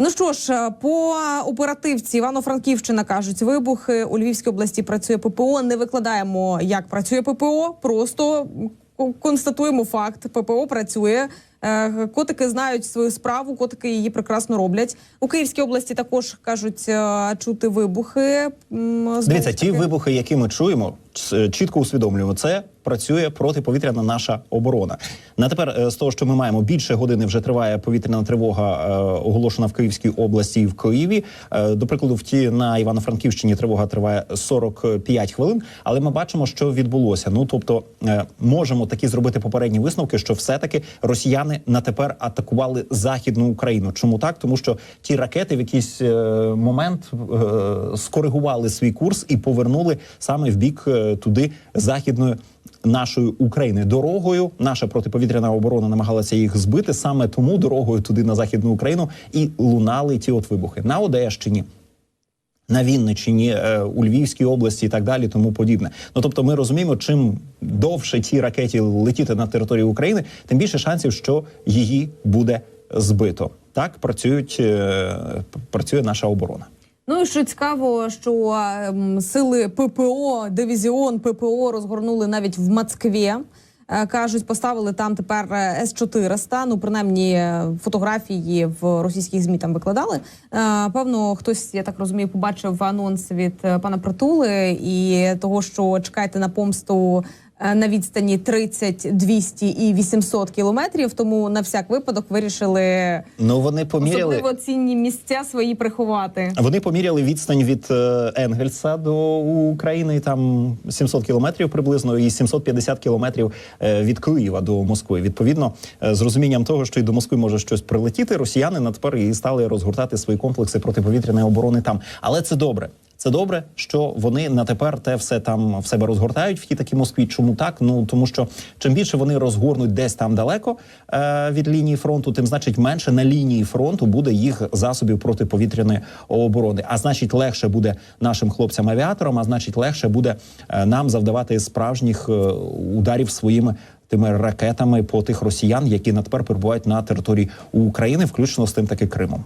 Ну що ж, по оперативці Івано-Франківщина кажуть, вибухи у Львівській області працює ППО. Не викладаємо, як працює ППО. Просто констатуємо факт. ППО працює. Е, Котики знають свою справу, котики її прекрасно роблять. У Київській області також кажуть е, чути вибухи. Дивіться, ті вибухи, які ми чуємо, чітко усвідомлюємо, це працює протиповітряна наша оборона. На тепер е, з того, що ми маємо більше години, вже триває повітряна тривога, е, оголошена в Київській області і в Києві. Е, До прикладу, в ті на Івано-Франківщині тривога триває 45 хвилин. Але ми бачимо, що відбулося. Ну тобто, можемо такі зробити попередні висновки, що все-таки росіяни на тепер атакували західну Україну. Чому так? Тому що ті ракети в якийсь момент скоригували свій курс і повернули саме в бік туди західної. Нашої України дорогою наша протиповітряна оборона намагалася їх збити саме тому дорогою туди на західну Україну і лунали ті от вибухи на Одещині, на Вінниччині, е, у Львівській області і так далі, тому подібне. Ну тобто, ми розуміємо, чим довше ті ракеті летіти на територію України, тим більше шансів, що її буде збито. Так працюють е, працює наша оборона. Ну і що цікаво, що ем, сили ППО, дивізіон ППО розгорнули навіть в Москві. Е, Кажуть, поставили там тепер е, С-400, Ну, принаймні, е, фотографії в російських змі там викладали. Певно, хтось, я так розумію, побачив анонс від пана Притули і того, що чекайте на помсту на відстані 30, 200 і 800 кілометрів. Тому на всяк випадок вирішили Ну вони поміряли. особливо цінні місця свої приховати. Вони поміряли відстань від е, Енгельса до України, там 700 кілометрів приблизно, і 750 кілометрів е, від Києва до Москви. Відповідно, е, з розумінням того, що і до Москви може щось прилетіти, росіяни на тепер і стали розгортати свої комплекси протиповітряної оборони там. Але це добре. Це добре, що вони на тепер те все там в себе розгортають в тій такій Москві. Чому так? Ну тому що чим більше вони розгорнуть десь там далеко е, від лінії фронту, тим значить менше на лінії фронту буде їх засобів протиповітряної оборони. А значить, легше буде нашим хлопцям-авіаторам, а значить, легше буде е, нам завдавати справжніх е, ударів своїми. Тими ракетами по тих росіян, які на тепер перебувають на території України, включно з тим таки Кримом.